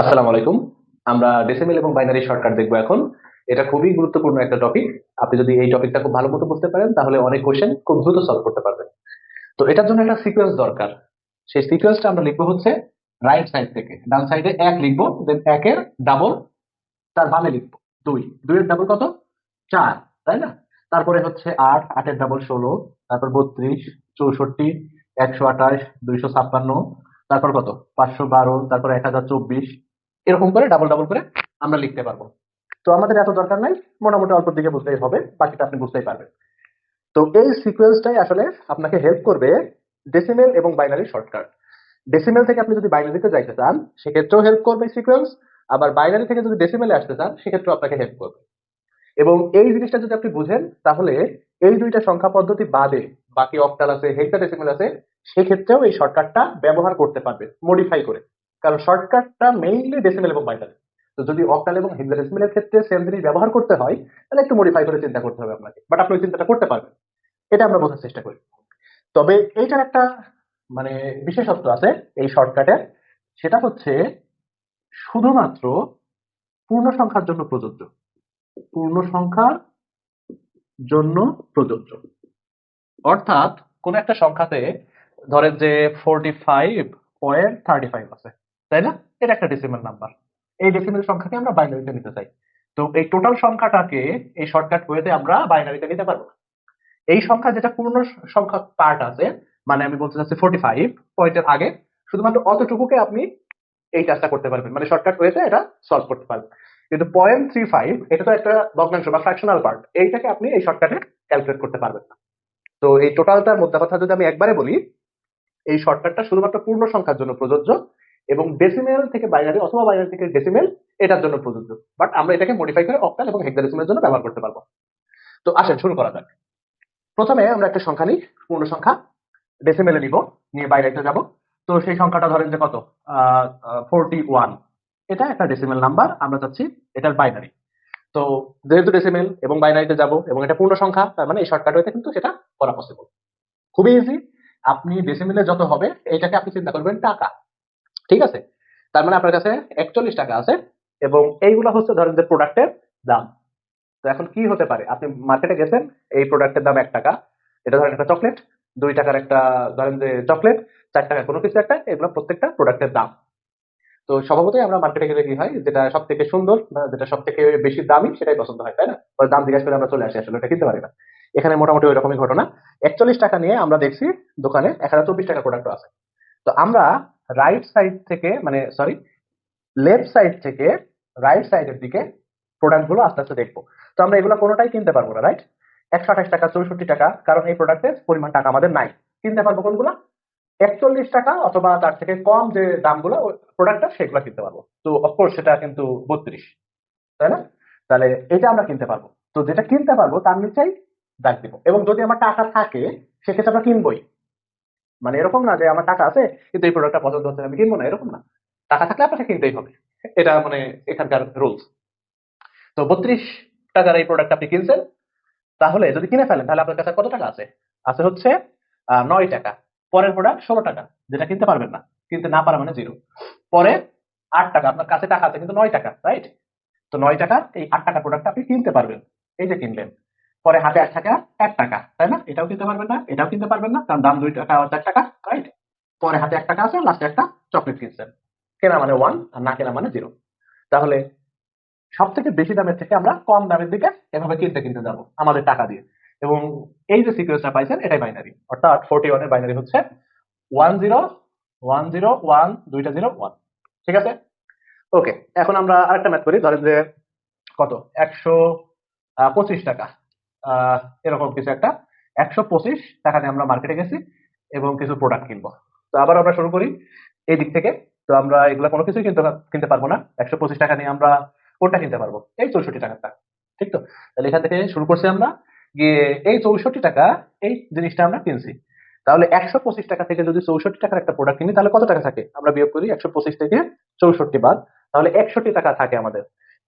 আসসালামু আলাইকুম। আমরা ডেসিমেল এবং বাইনারি শর্টকাট দেখব এখন। এটা খুবই গুরুত্বপূর্ণ একটা টপিক আপনি যদি এই টপিকটা খুব ভালো মতো বুঝতে পারেন, তাহলে অনেক কোশ্চেন খুব দ্রুত সলভ করতে পারবেন। তো এটার জন্য একটা সিকোয়েন্স দরকার। সেই সিকোয়েন্সটা আমরা লিখব হচ্ছে রাইট সাইড থেকে। ডান সাইডে এক লিখব দেন একের ডাবল তার বামে লিখব দুই। দুইয়ের ডাবল কত? চার, তাই না? তারপরে হচ্ছে আট, আটের ডাবল ষোলো, তারপর বত্রিশ, চৌষট্টি, একশো আঠাশ, দুইশো ছাপ্পান্ন, তারপর কত? পাঁচশো বারো, তারপর এক হাজার চব্বিশ এরকম করে ডাবল ডাবল করে আমরা লিখতে পারব। তো আমাদের এত দরকার নাই, মোটামুটি অল্প দিকে বুঝতেই হবে, বাকিটা আপনি বুঝতেই পারবেন। তো এই সিকোয়েন্সটাই আসলে আপনাকে হেল্প করবে ডেসিমেল এবং বাইনারি শর্টকাট ডেসিমেল থেকে আপনি যদি বাইনারিতে যাইতে চান, সেক্ষেত্রেও হেল্প করবে সিকোয়েন্স আবার বাইনারি থেকে যদি ডেসিমেলে আসতে চান, সেক্ষেত্রেও আপনাকে হেল্প করবে। এবং এই জিনিসটা যদি আপনি বুঝেন, তাহলে এই দুইটা সংখ্যা পদ্ধতি বাদে বাকি অক্টাল আছে হেক্সাডেসিমেল আছে, সেক্ষেত্রেও এই শর্টকাটটা ব্যবহার করতে পারবে মডিফাই করে। কারণ শর্টকাটটা মেইনলি ডেসিমেল এবং বাইনারি তো যদি অক্টাল এবং হেক্সাডেসিমেলের ক্ষেত্রে সেম জিনিস ব্যবহার করতে হয়, তাহলে একটু মডিফাই করে চিন্তা করতে হবে আপনাকে। বাট আপনি ওই চিন্তাটা করতে পারবেন। এটা আমরা বোঝার চেষ্টা করি। তবে এইটার একটা মানে বিশেষত্ব আছে এই শর্টকাটের সেটা হচ্ছে শুধুমাত্র পূর্ণ সংখ্যার জন্য প্রযোজ্য। পূর্ণ সংখ্যার জন্য প্রযোজ্য। অর্থাৎ কোন একটা সংখ্যাতে ধরেন যে forty five point thirty five আছে। তাই না? এটা একটা ডেসিমেল নাম্বার এই ডেসিমেল সংখ্যাকে আমরা বাইনারিতে নিতে চাই। তো এই টোটাল সংখ্যাটাকে এই শর্টকাট ওয়েতে আমরা বাইনারিতে নিতে পারব না। এই সংখ্যা যেটা পূর্ণ সংখ্যা পার্ট আছে মানে আমি বলতে চাচ্ছি ফোর্টি ফাইভ পয়েন্টের আগে, শুধুমাত্র অতটুকুকে আপনি এই কাজটা করতে পারবেন। মানে শর্টকাট ওয়েতে এটা সলভ করতে পারবেন। কিন্তু পয়েন্ট থ্রি ফাইভ এটা তো একটা ভগ্নাংশ বা ফ্র্যাকশনাল পার্ট এইটাকে আপনি এই শর্টকাটে ক্যালকুলেট করতে পারবেন না। তো এই টোটালটার মধ্যে কথা যদি আমি একবারে বলি, এই শর্টকাটটা শুধুমাত্র পূর্ণ সংখ্যার জন্য প্রযোজ্য এবং ডেসিমেল থেকে বাইনারি অথবা বাইনারি থেকে ডেসিমেল এটার জন্য প্রযোজ্য। বাট আমরা এটাকে মডিফাই করে অক্টাল এবং হেক্সাডেসিমেলের জন্য ব্যবহার করতে পারব। তো আসেন, শুরু করা যাক। প্রথমে আমরা একটা সংখ্যা নিই, পূর্ণ সংখ্যা। ডেসিমেলে নিব, নিয়ে বাইনারিতে যাব। তো সেই সংখ্যাটা ধরেন যে কত? ফোরটি ওয়ান এটা একটা ডেসিমেল নাম্বার আমরা চাচ্ছি এটার বাইনারি তো যেহেতু ডেসিমেল এবং বাইনারিতে যাব এবং এটা পূর্ণ সংখ্যা, তার মানে এই শর্টকাট হইতে কিন্তু সেটা করা পসিবল খুবই ইজি আপনি ডেসিমেলে যত হবে, এটাকে আপনি চিন্তা করবেন টাকা। ঠিক আছে? তার মানে আপনার কাছে একচল্লিশ টাকা আছে এবং এইগুলো হচ্ছে ধরেন যে প্রোডাক্টের দাম। তো এখন কি হতে পারে? আপনি মার্কেটে গেছেন, এই প্রোডাক্টের দাম এক টাকা, এটা ধরেন একটা চকলেট দুই টাকার একটা ধরেন যে চকলেট চার টাকা কোনো কিছু একটা, এগুলো প্রত্যেকটা প্রোডাক্টের দাম। তো স্বভাবতই আমরা মার্কেটে গেলে কি হয়, যেটা সব থেকে সুন্দর যেটা সব থেকে বেশি দামি, সেটাই পছন্দ হয়, তাই না? দাম জিজ্ঞাসা করে আমরা চলে আসি আসলে এটা কিনতে পারি না। এখানে মোটামুটি ওই রকমই ঘটনা। একচল্লিশ টাকা নিয়ে আমরা দেখছি দোকানে এক হাজার চব্বিশ টাকা প্রোডাক্ট আছে। তো আমরা রাইট সাইড থেকে মানে সরি লেফট সাইড থেকে রাইট সাইডের দিকে প্রোডাক্টগুলো আস্তে আস্তে দেখব। তো আমরা এগুলো কোনোটাই কিনতে পারব না রাইট একশো আঠাশ টাকা, চৌষট্টি টাকা, কারণ এই প্রোডাক্টের পরিমাণ টাকা আমাদের নাই। কিনতে পারব কোনগুলো? একচল্লিশ টাকা অথবা তার থেকে কম যে দামগুলো প্রোডাক্টটা সেগুলো কিনতে পারব। তো অফকোর্স সেটা কিন্তু বত্রিশ, তাই না? তাহলে এটা আমরা কিনতে পারব। তো, যেটা কিনতে পারব, তার নিচেই দাগ দিব। এবং যদি আমার টাকা থাকে, সেক্ষেত্রে আমরা কিনবই। মানে এরকম না যে আমার টাকা আছে, কিন্তু এই প্রোডাক্টটা পছন্দ হচ্ছে, আমি কিনবো না, এরকম না। টাকা থাকলে আপনাকে কিনতেই হবে। এটা মানে এখানকার রুলস তো বত্রিশ টাকার এই প্রোডাক্ট আপনি কিনছেন, তাহলে যদি কিনে ফেলেন, তাহলে আপনার কাছে কত টাকা আছে? আছে হচ্ছে নয় টাকা। পরের প্রোডাক্ট ষোলো টাকা, যেটা কিনতে পারবেন না। কিনতে না পারা মানে জিরো পরে আট টাকা, আপনার কাছে টাকা আছে, কিন্তু নয় টাকা রাইট তো নয় টাকা এই আট টাকা প্রোডাক্ট আপনি কিনতে পারবেন। এই যে কিনলেন পরে হাতে এক টাকা এক টাকা, তাই না? এটাও কিনতে পারবেন না, এটাও কিনতে পারবেন না, কারণ দাম দুই টাকা, চার টাকা রাইট পরে হাতে এক টাকা আছে লাস্টে একটা চকলেট কিনছেন। কেনা মানে ওয়ান আর না কেনা মানে জিরো তাহলে সব থেকে বেশি দামের থেকে আমরা কম দামের দিকে এভাবে কিনতে কিনতে যাব, আমাদের টাকা দিয়ে। এবং এই যে সিকুয়েন্সটা পাইছেন, এটাই বাইনারি অর্থাৎ ফোরটি ওয়ানের বাইনারি হচ্ছে one zero one zero one দুইটা জিরো ওয়ান ঠিক আছে? ওকে এখন আমরা আরেকটা ম্যাথ করি, ধরেন যে কত? একশো পঁচিশ টাকা। এরকম কিছু একটা। একশো পঁচিশ টাকা দিয়ে আমরা মার্কেটে গেছি এবং কিছু প্রোডাক্ট কিনবো। তো আবার আমরা শুরু করি এই দিক থেকে। তো আমরা এগুলো কোনো কিছুই কিনতে কিনতে পারব না। একশো পঁচিশ টাকা নিয়ে আমরা কোনটা কিনতে পারব? এই চৌষট্টি টাকাটা ঠিক তো? তাহলে এখান থেকে শুরু করছি আমরা। গিয়ে এই চৌষট্টি টাকা, এই জিনিসটা আমরা কিনছি। তাহলে একশো পঁচিশ টাকা থেকে যদি চৌষট্টি টাকার একটা প্রোডাক্ট কিনি, তাহলে কত টাকা থাকে? আমরা বিয়োগ করি একশো পঁচিশ থেকে চৌষট্টি বাদ। তাহলে একষট্টি টাকা থাকে আমাদের।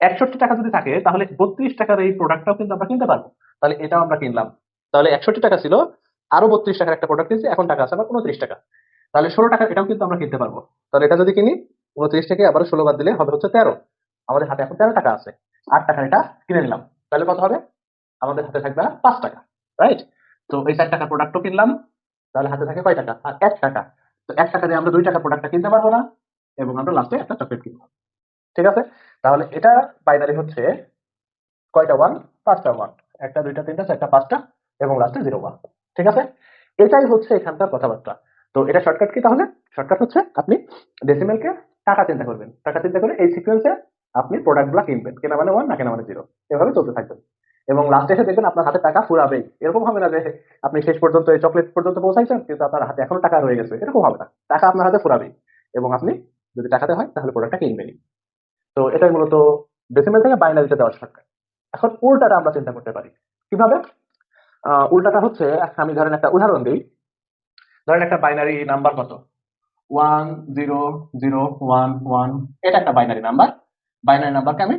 একষট্টি টাকা যদি থাকে, তাহলে বত্রিশ টাকার এই প্রোডাক্টটাও কিন্তু আমরা কিনতে পারব। তাহলে এটাও আমরা কিনলাম। তাহলে একষট্টি টাকা ছিল, আরও বত্রিশ টাকার একটা প্রোডাক্ট কিনছি এখন টাকা আছে আমার উনত্রিশ টাকা। তাহলে ষোলো টাকা, এটাও কিন্তু আমরা কিনতে পারব। তাহলে এটা যদি কিনি, উনত্রিশ থেকে আবার ষোলো বাদ দিলে হবে হচ্ছে তেরো। আমাদের হাতে এখন তেরো টাকা আছে। আট টাকার এটা কিনে নিলাম। তাহলে কত হবে? আমাদের হাতে থাকবে পাঁচ টাকা রাইট তো এই চার টাকার প্রোডাক্টও কিনলাম। তাহলে হাতে থাকে কয় টাকা? আর এক টাকা। তো এক টাকা দিয়ে আমরা দুই টাকার প্রোডাক্টটা কিনতে পারব না, এবং আমরা লাস্টে একটা চকলেট কিনবো। ঠিক আছে? তাহলে এটা বাইনারি হচ্ছে কয়টা ওয়ান পাঁচটা ওয়ান একটা, দুইটা, তিনটা, চারটা, পাঁচটা এবং লাস্টে জিরো ওয়ান ঠিক আছে? এটাই হচ্ছে এখানকার কথাবার্তা। তো এটা শর্টকাট কি তাহলে? শর্টকাট হচ্ছে আপনি ডেসিমেলকে টাকা চিন্তা করবেন। টাকা চিন্তা করে এই সিকোয়েন্সে আপনি প্রোডাক্টগুলো কিনবেন। কেনা মানে ওয়ান না কেনা মানে জিরো এভাবে চলতে থাকবেন এবং লাস্টে এসে দেখবেন আপনার হাতে টাকা ফুরাবেই। এরকম হবে না যে আপনি শেষ পর্যন্ত এই চকলেট পর্যন্ত পৌঁছাইছেন, কিন্তু আপনার হাতে এখনও টাকা রয়ে গেছে। এরকম হবে না। টাকা আপনার হাতে ফুরাবেই। এবং আপনি যদি টাকাতে হয়, তাহলে প্রোডাক্টটা কিনবেনই। তো এটাই মূলত ডেসিমেল থেকে বাইনারিতে দেওয়ার শর্টকাট এখন উল্টাটা আমরা চিন্তা করতে পারি। কীভাবে? উল্টাটা হচ্ছে আমি ধরেন একটা উদাহরণ দিই। ধরেন একটা বাইনারি নাম্বার কত? One, zero zero, one one. এটা একটা বাইনারি নাম্বার বাইনারি নাম্বারকে আমি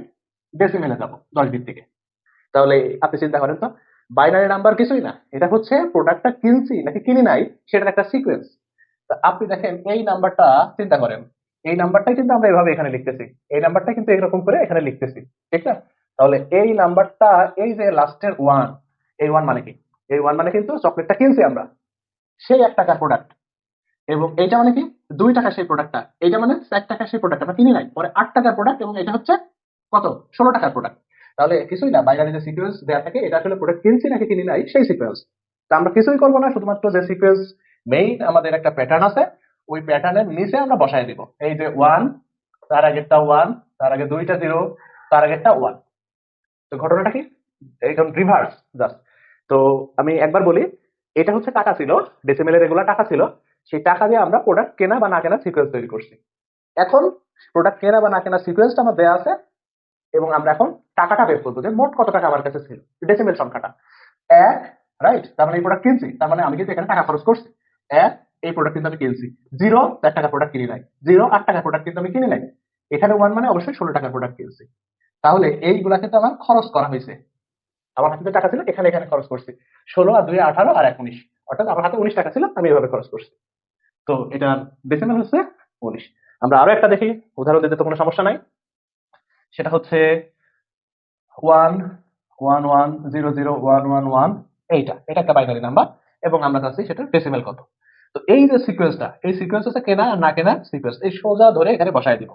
ডেসিমেলে যাব দশ দিক থেকে। তাহলে আপনি চিন্তা করেন তো বাইনারি নাম্বার কিছুই না। এটা হচ্ছে প্রোডাক্টটা কিনছি নাকি কিনি নাই, সেটার একটা সিকোয়েন্স আপনি দেখেন এই নাম্বারটা চিন্তা করেন এই নাম্বারটাই কিন্তু আমরা এভাবে এখানে লিখতেছি। এই নাম্বারটা কিন্তু এরকম করে এখানে লিখতেছি, ঠিক না? তাহলে এই নাম্বারটা, এই যে লাস্টের ওয়ান এই ওয়ান মানে কি? এই ওয়ান মানে কিন্তু চকলেটটা কিনছি আমরা। সেই এক টাকার প্রোডাক্ট এবং এইটা মানে কি? দুই টাকা সেই প্রোডাক্টটা এইটা মানে এক টাকা সেই প্রোডাক্ট আমরা কিনি নাই। পরে আট টাকার প্রোডাক্ট এবং এটা হচ্ছে কত? ষোলো টাকার প্রোডাক্ট তাহলে কিছুই না বাইনারি যে সিকোয়েন্স দেওয়া থাকে, এটা আসলে প্রোডাক্ট কিনছি নাকি কিনি নাই, সেই সিকোয়েন্স তা আমরা কিছুই করব না, শুধুমাত্র যে সিকোয়েন্স মেইন আমাদের একটা প্যাটার্ন আছে ওই প্যাটার্নের নিচে আমরা বসায় দিব। এই যে ওয়ান তার আগেরটা ওয়ান তার আগে দুইটা জিরো তার আগেরটা ওয়ান তো ঘটনাটা কি? একদম রিভার্স জাস্ট তো আমি একবার বলি, এটা হচ্ছে টাকা ছিল ডেসিমেলের রেগুলার টাকা ছিল, সেই টাকা দিয়ে আমরা প্রোডাক্ট কেনা বা না কেনা সিকোয়েন্স তৈরি করছি। এখন প্রোডাক্ট কেনা বা না কেনা সিকোয়েন্সটা আমার দেওয়া আছে, এবং আমরা এখন টাকাটা বের করব যে মোট কত টাকা আমার কাছে ছিল ডেসিমেল সংখ্যাটা। এক রাইট তার মানে এই প্রোডাক্ট কিনছি, তার মানে আমি কিন্তু এখানে টাকা খরচ করছি। এক এই প্রোডাক্ট কিন্তু আমি কিনছি। জিরো চার টাকার প্রোডাক্ট কিনি নাই। জিরো আট টাকার প্রোডাক্ট কিন্তু আমি কিনি নাই। এখানে ওয়ান মানে অবশ্যই ষোলো টাকার প্রোডাক্ট কিনছি। তাহলে এইগুলা কিন্তু আমার খরচ করা হয়েছে। আমার হাতে টাকা ছিল, এখানে এখানে খরচ করছি। ষোলো, আর দুই, আঠারো, আর এক, উনিশ। অর্থাৎ আমার হাতে উনিশ টাকা ছিল, আমি এভাবে খরচ করছি। তো এটার ডেসিমেল হচ্ছে উনিশ। আমরা আরও একটা দেখি। উদাহরণ দিতে তো কোনো সমস্যা নাই। সেটা হচ্ছে one one one zero zero one one one এইটা। এটা একটা বাইনারি নাম্বার এবং আমরা চাচ্ছি সেটার ডেসিমেল কত। তো এই যে সিকোয়েন্সটা এই সিকোয়েন্স হচ্ছে কেনা আর না কেনা সিকোয়েন্স এই সোজা ধরে এখানে বসায় দিব।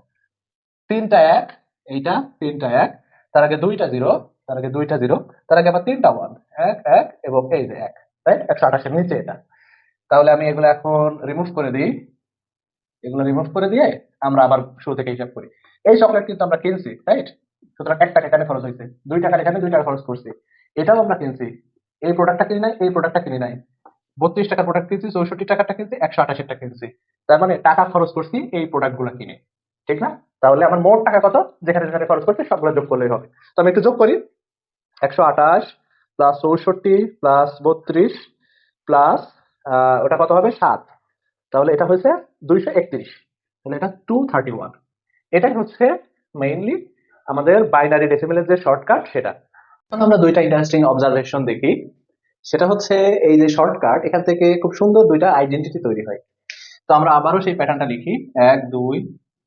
তিনটা এক, এইটা তিনটা এক, তার আগে দুইটা জিরো তার আগে দুইটা জিরো তার আগে আবার তিনটা ওয়ান এক এক এবং এই যে এক রাইট একশো আঠাশের নিচে এটা। তাহলে আমি এগুলো এখন রিমুভ করে দিই। এগুলো রিমুভ করে দিয়ে আমরা আবার শুরু থেকে হিসাব করি। এই চকলেট কিন্তু আমরা কিনছি রাইট সুতরাং এক টাকা এখানে খরচ হয়েছে, দুই টাকার এখানে দুই টাকা খরচ করছি। এটাও আমরা কিনছি। এই প্রোডাক্টটা কিনি নাই, এই প্রোডাক্টটা কিনি নাই। বত্রিশ টাকার প্রোডাক্ট কিনছি, চৌষট্টি টাকারটা কিনছি, একশো টাকা কিনছি। তার মানে টাকা খরচ করছি এই প্রোডাক্টগুলো কিনে। ঠিক না? তাহলে আমার মোট টাকা কত? যেখানে যেখানে খরচ করছি, সবগুলো যোগ করলেই হবে। তো আমি একটু যোগ করি। একশো আঠাশ প্লাস চৌষট্টি প্লাস বত্রিশ প্লাস ওটা কত হবে? সাত। তাহলে এটা হচ্ছে দুইশো একত্রিশ। তাহলে এটা টু থার্টি ওয়ান এটাই হচ্ছে মেইনলি আমাদের বাইনারি ডেসিমেলের যে শর্টকাট সেটা। আমরা দুইটা ইন্টারেস্টিং অবজারভেশন দেখি। সেটা হচ্ছে এই যে শর্টকাট এখান থেকে খুব সুন্দর দুইটা আইডেন্টিটি তৈরি হয়। তো আমরা আবারও সেই প্যাটার্নটা লিখি। এক, দুই,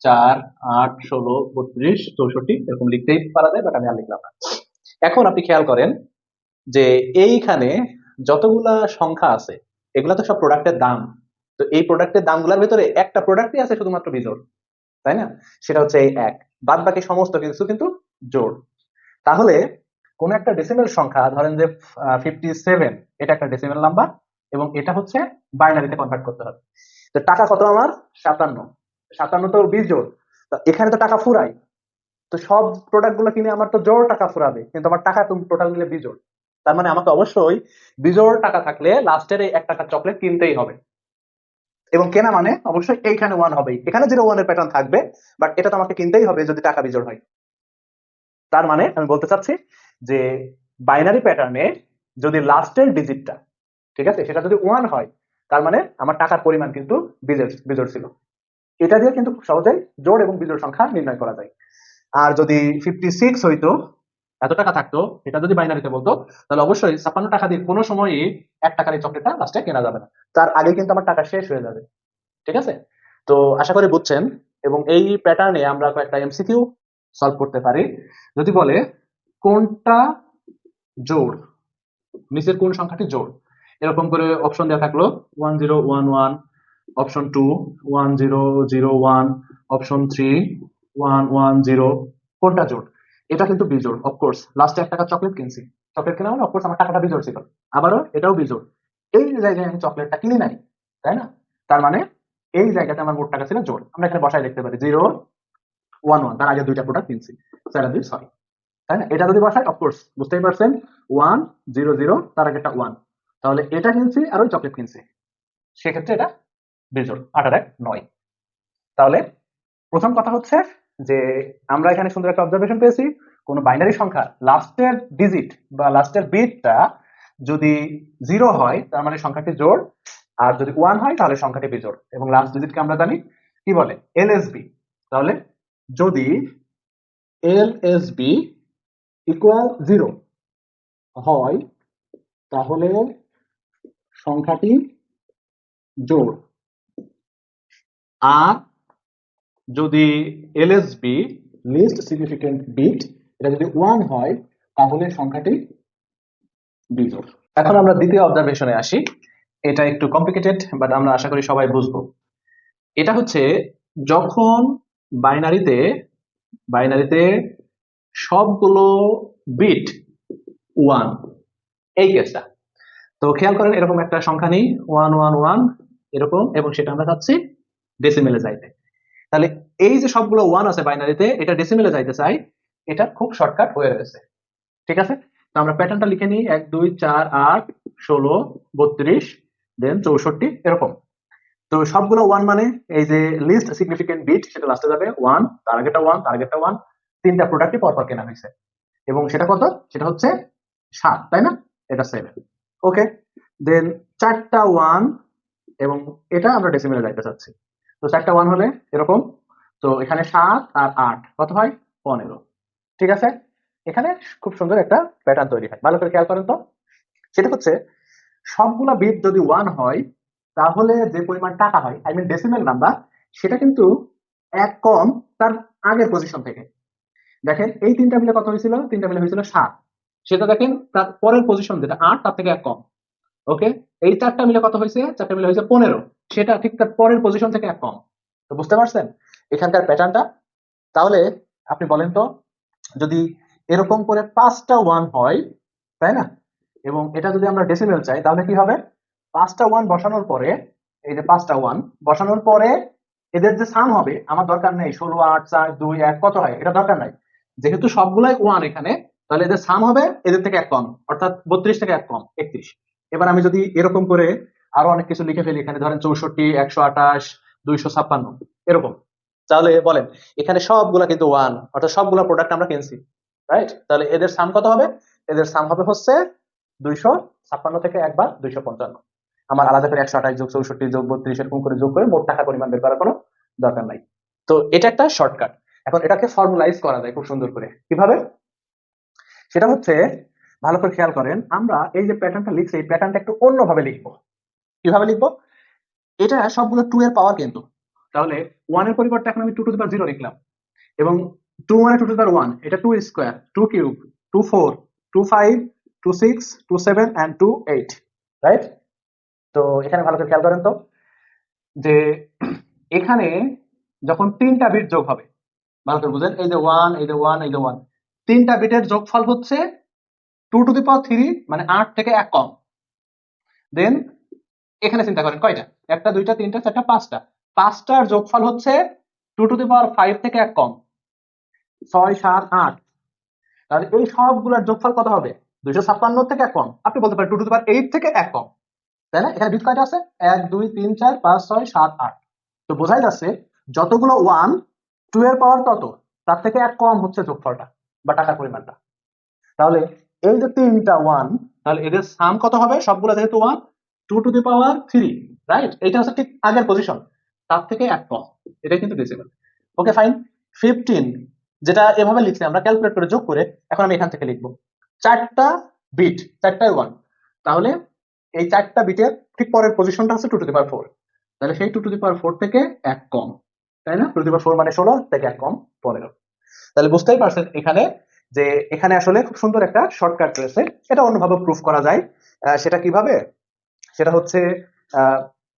চার, আট, ষোলো, বত্রিশ, চৌষট্টি, এরকম লিখতেই পারা যায় বাট আমি আর লিখলাম না। এখন আপনি খেয়াল করেন যে এইখানে যতগুলা সংখ্যা আছে, এগুলা তো সব প্রোডাক্টের দাম। তো এই প্রোডাক্টের দামগুলোর ভেতরে একটা প্রোডাক্টই আছে শুধুমাত্র বিজোড়, তাই না? সেটা হচ্ছে এই এক। বাদ বাকি সমস্ত কিছু কিন্তু জোড়। তাহলে কোন একটা ডেসিমেল সংখ্যা, ধরেন যে ফিফটি সেভেন এটা একটা ডেসিমেল নাম্বার এবং এটা হচ্ছে বাইনারিতে কনভার্ট করতে হবে। তো টাকা কত আমার? সাতান্ন। সাতান্ন তো বিজোড় তা এখানে তো টাকা ফুরাই তো সব প্রোডাক্টগুলো কিনে আমার তো জোর টাকা ফুরাবে, কিন্তু আমার টাকা তুমি টোটাল মিলে বিজোড় তার মানে আমাকে অবশ্যই বিজোড় টাকা থাকলে লাস্টের এই এক টাকার চকলেট কিনতেই হবে। এবং কেনা মানে অবশ্যই এইখানে ওয়ান হবেই। এখানে জিরো ওয়ানের প্যাটার্ন থাকবে বাট এটা তো আমাকে কিনতেই হবে যদি টাকা বিজোড় হয়। তার মানে আমি বলতে চাচ্ছি যে বাইনারি প্যাটার্নে যদি লাস্টের ডিজিটটা ঠিক আছে, সেটা যদি ওয়ান হয়, তার মানে আমার টাকার পরিমাণ কিন্তু বিজোড় ছিল। এটা দিয়ে কিন্তু সহজেই জোড় এবং বিজোড় সংখ্যা নির্ণয় করা যায়। আর যদি ফিফটি সিক্স হইতো, এত টাকা থাকতো, এটা যদি বাইনারিতে বলতো, তাহলে অবশ্যই ছাপ্পান্ন টাকা দিয়ে কোনো সময়ই এক টাকার এই চকলেটটা লাস্টে কেনা যাবে না। তার আগে কিন্তু আমার টাকা শেষ হয়ে যাবে, ঠিক আছে? তো আশা করি বুঝছেন, এবং এই প্যাটার্নে আমরা কয়েকটা এমসিকিউ সলভ করতে পারি। যদি বলে, কোনটা জোড়? নিচের কোন সংখ্যাটি জোড়? এরকম করে অপশন দেওয়া থাকল one zero one one option two one zero zero one option three one one zero কোনটা জোড়? এটা কিন্তু বিজোড় অফকোর্স লাস্টে এক টাকা চকলেট কিনছি। চকলেট কেনা মানে অফকোর্স আমার টাকাটা বিজোড় ছিল। আবারও এটাও বিজোড়। এই জায়গায় আমি চকলেটটা কিনি নাই, তাই না? তার মানে এই জায়গাতে আমার মোট টাকা ছিল জোড়। আমরা এখানে বসায় দেখতে পারি জিরো ওয়ান ওয়ান তার আগে দুইটা প্রোডাক্ট কিনছি। চার দুই ছয় তাই না? এটা যদি বসাই অফকোর্স বুঝতেই পারছেন ওয়ান জিরো জিরো তার আগে একটা ওয়ান তাহলে এটা কিনছি আর ওই চকলেট কিনছি। সেক্ষেত্রে এটা বিজোড় আট আর এক নয়। তাহলে প্রথম কথা হচ্ছে যে, আমরা এখানে সুন্দর একটা অবজারভেশন পেয়েছি, কোন বাইনারি সংখ্যা লাস্টের ডিজিট বা লাস্টের বিটটা যদি জিরো হয়, তার মানে সংখ্যাটি জোড়, আর যদি ওয়ান হয়, তাহলে সংখ্যাটি বিজোড়। এবং লাস্ট ডিজিটকে আমরা জানি, কি বলে? এলএসবি তাহলে যদি এলএসবি ইকুয়াল জিরো হয়, তাহলে সংখ্যাটি জোড়। আর যদি এলএসবি লিস্ট সিগনিফিকেন্ট বিট এটা যদি ওয়ান হয়, তাহলে সংখ্যাটি বিজোড়। এখন আমরা দ্বিতীয় অবজারভেশনে আসি। এটা একটু কমপ্লিকেটেড বাট আমরা আশা করি সবাই বুঝব। এটা হচ্ছে, যখন বাইনারিতে বাইনারিতে সবগুলো বিট ওয়ান, এই কেসটা তো খেয়াল করেন, এরকম একটা সংখ্যা নেই, ওয়ান ওয়ান ওয়ান, এরকম, এবং সেটা আমরা চাচ্ছি ডেসিমেলে যাইতে। তাহলে এই যে সবগুলো ওয়ান আছে বাইনারিতে, এটা ডেসিমেলে যাইতে চাই, এটা খুব শর্টকাট হয়ে রয়েছে। ঠিক আছে? তো আমরা প্যাটার্নটা লিখে নিই, এক, দুই, চার, আট, ষোলো, বত্রিশ দেন চৌষট্টি, এরকম। তো সবগুলো ওয়ান মানে এই যে লিস্ট সিগনিফিকেন্ট বিট সেটা লাস্টে যাবে ওয়ান আগেটা ওয়ান আগেটা ওয়ান তিনটা প্রোডাক্টই পরপর কেনা হয়েছে। এবং সেটা কত? সেটা হচ্ছে সাত, তাই না? এটা সেভেন ওকে দেন চারটা ওয়ান এবং এটা আমরা ডেসিমেলে যাইতে চাচ্ছি। তো চারটা ওয়ান হলে এরকম, তো এখানে সাত আর আট, কত হয়? পনেরো। ঠিক আছে? এখানে খুব সুন্দর একটা প্যাটার্ন তৈরি হয়। ভালো করে খেয়াল করেন তো। সেটা হচ্ছে, সবগুলা বিট যদি ওয়ান হয় তাহলে যে পরিমাণ টাকা হয় আই মিন ডেসিমেল নাম্বার সেটা কিন্তু এক কম তার আগের পজিশন থেকে। দেখেন, এই তিনটা মিলে কত হয়েছিল? তিনটা মিলে হয়েছিল সাত। সেটা দেখেন, তার পরের পজিশন যেটা, আট, তার থেকে এক কম। ওকে এই চারটা মিলে কত হয়েছে? চারটা মিলে হয়েছে পনেরো। সেটা ঠিক তার পরের পজিশন থেকে এক কম। তো বুঝতে পারছেন? এখানকার প্যাটার্নটা তাহলে আপনি বলেন তো, যদি এরকম করে পাঁচটা ওয়ান হয়, তাই না? এবং এটা যদি আমরা ডেসিমেল চাই, তাহলে কি হবে? পাঁচটা ওয়ান বসানোর পরে, এই যে পাঁচটা ওয়ান বসানোর পরে এদের যে সাম হবে, আমার দরকার নেই ষোলো, আট, চার, দুই, এক, কত হয়? এটা দরকার নাই। যেহেতু সবগুলাই ওয়ান এখানে, তাহলে এদের সাম হবে এদের থেকে এক কম, অর্থাৎ বত্রিশ থেকে এক কম, একত্রিশ। এবার আমি যদি এরকম করে আরও অনেক কিছু লিখে ফেলি, এখানে ধরেন চৌষট্টি, একশো আঠাশ, দুইশো ছাপ্পান্ন, এরকম। তাহলে বলেন, এখানে সবগুলা কিন্তু ওয়ান অর্থাৎ সবগুলা প্রোডাক্ট আমরা কিনছি রাইট তাহলে এদের সাম কত হবে? এদের সাম হবে হচ্ছে দুইশো ছাপ্পান্ন থেকে একবার দুইশো পঞ্চান্ন। আমার আলাদা করে একশো আঠাশ যোগ চৌষট্টি যোগ বত্রিশ এরকম করে যোগ করে মোট টাকা পরিমাণ বের করার কোনো দরকার নাই। তো এটা একটা শর্টকাট এখন এটাকে ফর্মুলাইজ করা যায় খুব সুন্দর করে। কীভাবে? সেটা হচ্ছে, ভালো করে খেয়াল করেন, আমরা এই যে প্যাটার্নটা লিখছি, এই প্যাটার্নটা একটু অন্যভাবে লিখব। কীভাবে লিখব? এটা সবগুলো টু এর পাওয়ার কিন্তু। তাহলে ওয়ানের পরিবর্তে এখন আমি টু টু জিরো লিখলাম। এবং two one two two one এটা two square two cube two four two five two six two seven and two eight right তো এখানে ভালো করে খেয়াল করেন তো, যে এখানে যখন তিনটা বিট যোগ হবে, ভালো করে বুঝেন, এই যে ওয়ান এই যে ওয়ান এই যে ওয়ান তিনটা বিটের যোগফল হচ্ছে two to the power three মানে আট থেকে এক কম। দেন এখানে চিন্তা করেন, কয়টা? একটা, দুইটা, তিনটা, চারটা, পাঁচটা। পাঁচটার যোগফল হচ্ছে two to the power five থেকে এক কম। ছয়, সাত, আট। তাহলে এই সবগুলোর যোগফল কত হবে? দুইশো ছাপ্পান্ন থেকে এক কম। আপনি বলতে পারেন two to the power eight থেকে এক কম। তাই না এখানে বিট কয়টা আছে? এক, দুই, তিন, চার, পাঁচ, ছয়, সাত, আট। তো বোঝাই যাচ্ছে যতগুলো ওয়ান টু এর পাওয়ার তত, তার থেকে এক কম হচ্ছে যোগফলটা বা টাকার পরিমাণটা। তাহলে এই যে তিনটা ওয়ান তাহলে এদের সাম কত হবে? সবগুলো যেহেতু one two to the power three right এটা হচ্ছে ঠিক আগের পজিশন তার থেকে এক কম। এটাই কিন্তু ডেসিমেল ওকে ফাইন ফিফটিন যেটা এভাবে লিখছি, আমরা ক্যালকুলেট করে যোগ করে এখন আমি এখান থেকে লিখব। চারটা বিট চারটায় ওয়ান তাহলে এই চারটা বিটের ঠিক পরের পজিশনটা হচ্ছে two to the power four তাহলে সেই two to the power four থেকে এক কম, তাই না? Two to the power four মানে ষোলো থেকে এক কম পনেরো। তাহলে বুঝতেই পারছেন এখানে যে এখানে আসলে খুব সুন্দর একটা শর্টকাট রয়েছে। এটা অন্যভাবে প্রুফ করা যায়। সেটা কীভাবে? সেটা হচ্ছে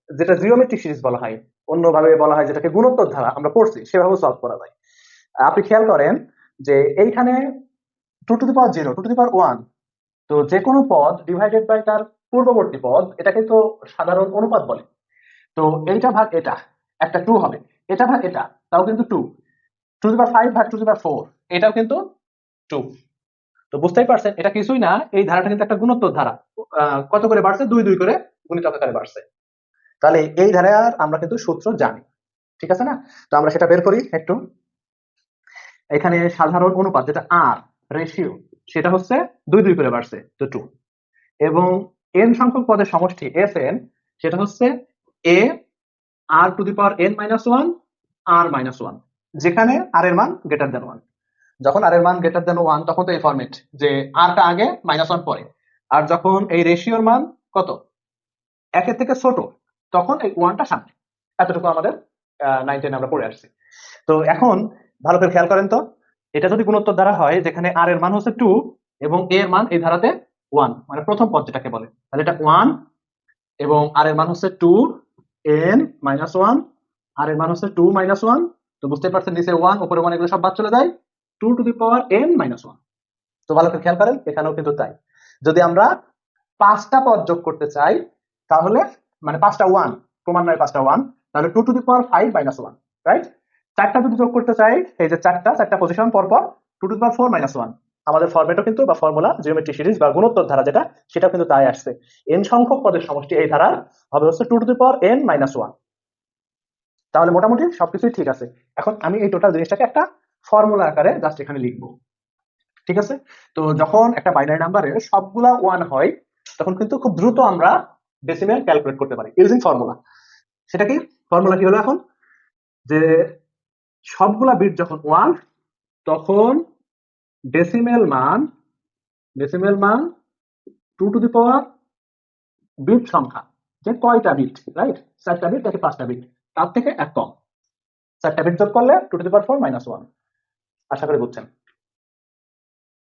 যেটা জিওমেট্রিক সিরিজ বলা হয়, অন্যভাবে বলা হয় যেটাকে গুণোত্তর ধারা আমরা পড়ছি সেভাবে সলভ করা যায়। আপনি খেয়াল করেন যে এইখানে two to the power zero two to the power one তো যে কোনো পদ ডিভাইডেড বাই তার পূর্ববর্তী পদ, এটাকে তো সাধারণ অনুপাত বলে। তো এইটা ভাগ এটা, একটা টু হবে। এটা ভাগ এটা, তাও কিন্তু টু টু দি ফাইভ ভাগ টু দি ফোর এটাও কিন্তু টু তো বুঝতেই পারছেন, এটা কিছুই না, এই ধারাটা কিন্তু একটা গুণোত্তর ধারা। কত করে বাড়ছে? দুই দুই করে গুণিত আকারে বাড়ছে। তাহলে এই ধারার আমরা কিন্তু সূত্র জানি, ঠিক আছে না? তো আমরা সেটা বের করি একটু। এখানে সাধারণ অনুপাত, যেটা আর রেশিও সেটা হচ্ছে দুই দুই করে বাড়ছে, তো টু এবং এন সংখ্যক পদের সমষ্টি এস এন সেটা হচ্ছে A R to the power N minus one R minus one যেখানে আর এর মান গ্রেটার দেন ওয়ান যখন আর এর মান গ্রেটার দেন ওয়ান তখন তো এই ফরম্যাট যে আরটা আগে মাইনাস ওয়ান পরে। আর যখন এই রেশিওর মান কত? একের থেকে ছোট, তখন এই ওয়ানটা সামনে। এতটুকু আমাদের নাইন টেন আমরা পড়ে আসছি। তো এখন ভালো করে খেয়াল করেন তো এটা যদি গুণোত্তর দ্বারা হয়, যেখানে আর এর মান হচ্ছে টু এবং এ এর মান এই ধারাতে ওয়ান মানে প্রথম পদ যেটাকে বলে। তাহলে এটা ওয়ান এবং আর এর মান হচ্ছে two N minus one R এর মান হচ্ছে টু মাইনাস ওয়ান তো বুঝতে পারছেন, নিচে ওয়ান উপরে ওয়ান এগুলো সব বাদ চলে যায়। Two to the power N minus one তো ভালো করে খেয়াল করেন, এখানেও কিন্তু তাই। যদি আমরা পাঁচটা পদ যোগ করতে চাই, তাহলে মানে পাঁচটা ওয়ান ক্রমান্বয়ে পাঁচটা ওয়ান তাহলে two to the power five minus one right চারটা যদি যোগ করতে চাই, এই যে চারটা চারটা পজিশন পর পর two to power four minus one আমাদের ফরম্যাটও কিন্তু বা ফর্মুলা জিওমেট্রি সিরিজ বা গুণোত্তর ধারা যেটা, সেটাও কিন্তু তাই আসছে। এন সংখ্যক পদের সমষ্টি এই ধারার, হবে হচ্ছে two to the power N minus one তাহলে মোটামুটি সবকিছুই ঠিক আছে। এখন আমি এই টোটাল জিনিসটাকে একটা ফর্মুলা আকারে জাস্ট এখানে লিখব। ঠিক আছে? তো যখন একটা বাইনারি নাম্বারের সবগুলা ওয়ান হয়, তখন কিন্তু খুব দ্রুত আমরা ডেসিমেল ক্যালকুলেট করতে পারি ইউজিং ফর্মুলা সেটা কি? ফর্মুলা কি হলো এখন? যে সবগুলা বিট যখন ওয়ান তখন ডেসিমেল মান ডেসিমেল মান two to the power bit সংখ্যা। যে কয়টা বিট রাইট চারটা বিট নাকি পাঁচটা বিট তার থেকে এক কম। চারটা বিট যোগ করলে two to the power four minus one আশা করি বুঝছেন।